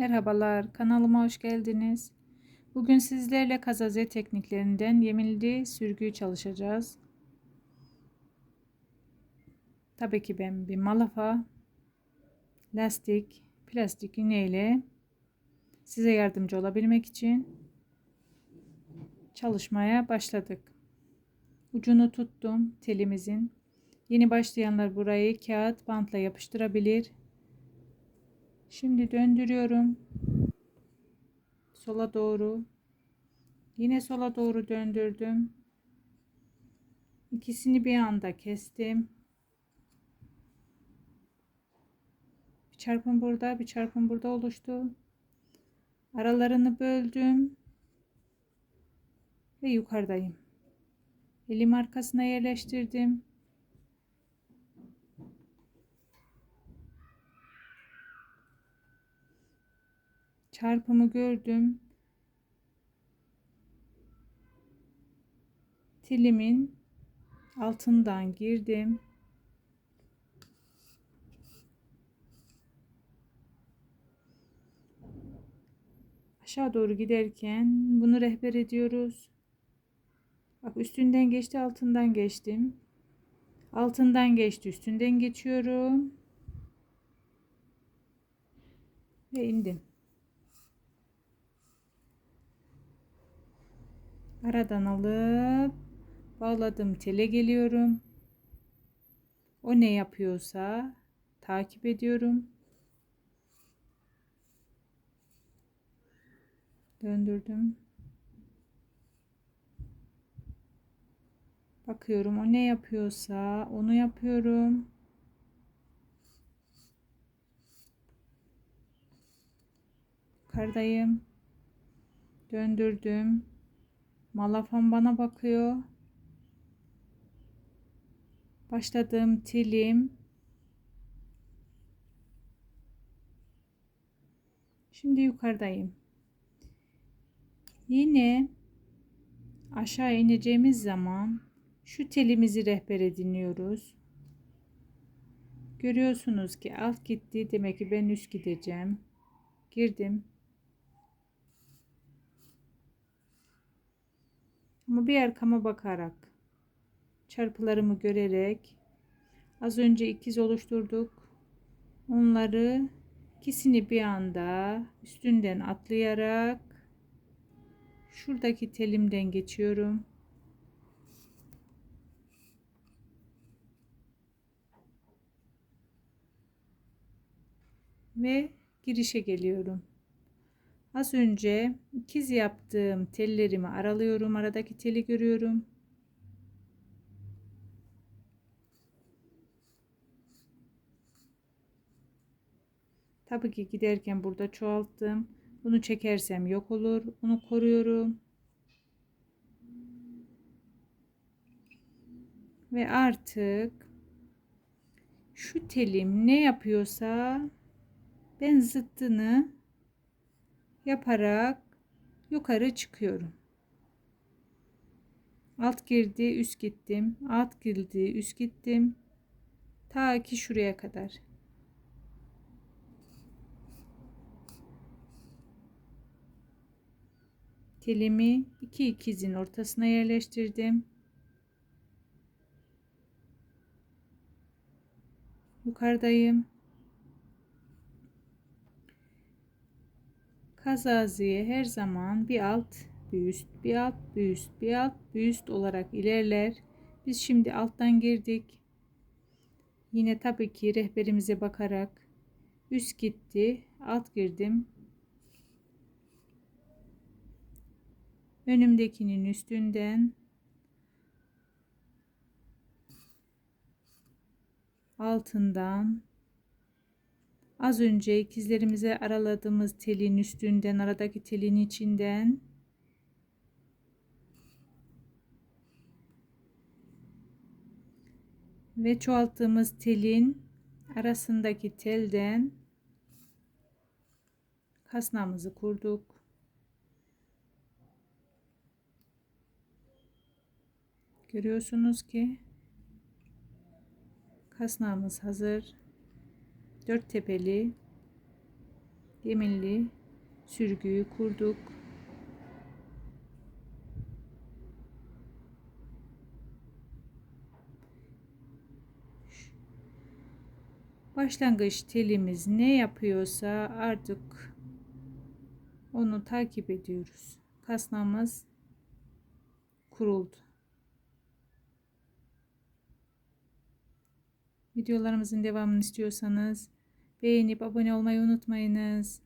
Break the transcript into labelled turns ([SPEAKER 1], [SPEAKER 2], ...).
[SPEAKER 1] Merhabalar, kanalıma hoş geldiniz. Bugün sizlerle kazaze tekniklerinden yeminli sürgü çalışacağız. Tabii ki ben bir malafa, lastik, plastik iğne ile size yardımcı olabilmek için çalışmaya başladık. Ucunu tuttum telimizin. Yeni başlayanlar burayı kağıt bantla yapıştırabilir. Şimdi döndürüyorum. Sola doğru. Yine sola doğru döndürdüm. İkisini bir anda kestim. Bir çarpım burada, bir çarpım burada oluştu. Aralarını böldüm. Ve yukarıdayım. Elim arkasına yerleştirdim. Çarpımı gördüm. Tilimin altından girdim. Aşağı doğru giderken bunu rehber ediyoruz. Bak üstünden geçti, altından geçtim. Altından geçti, üstünden geçiyorum. Ve indim. Aradan alıp bağladım tele geliyorum. O ne yapıyorsa takip ediyorum. Döndürdüm. Bakıyorum o ne yapıyorsa onu yapıyorum. Yukarıdayım. Döndürdüm. Malafam bana bakıyor. Başladığım tilim. Şimdi yukarıdayım. Yine aşağı ineceğimiz zaman şu telimizi rehber ediniyoruz. Görüyorsunuz ki alt gitti. Demek ki ben üst gideceğim. Girdim. Ama bir arkama bakarak çarpılarımı görerek az önce ikiz oluşturduk. Onları ikisini bir anda üstünden atlayarak şuradaki telimden geçiyorum. Ve girişe geliyorum. Az önce ikiz yaptığım tellerimi aralıyorum. Aradaki teli görüyorum. Tabii ki giderken burada çoğalttım. Bunu çekersem yok olur. Bunu koruyorum. Ve artık şu telim ne yapıyorsa ben zıttını yaparak yukarı çıkıyorum. Alt girdi, üst gittim. Alt girdi, üst gittim. Ta ki şuraya kadar. Telimi iki ikizin ortasına yerleştirdim. Yukarıdayım. Kazaziye her zaman bir alt, bir üst, bir alt, bir üst, bir alt, bir üst olarak ilerler. Biz şimdi alttan girdik. Yine tabii ki rehberimize bakarak üst gitti, alt girdim. Önümdekinin üstünden altından Az önce ikizlerimize araladığımız telin üstünden, aradaki telin içinden ve çoğalttığımız telin arasındaki telden kasnağımızı kurduk. Görüyorsunuz ki kasnağımız hazır dört tepeli Demirli sürgüyü kurduk. Başlangıç telimiz ne yapıyorsa artık onu takip ediyoruz. Kasnağımız kuruldu. Videolarımızın devamını istiyorsanız beğenip abone olmayı unutmayınız.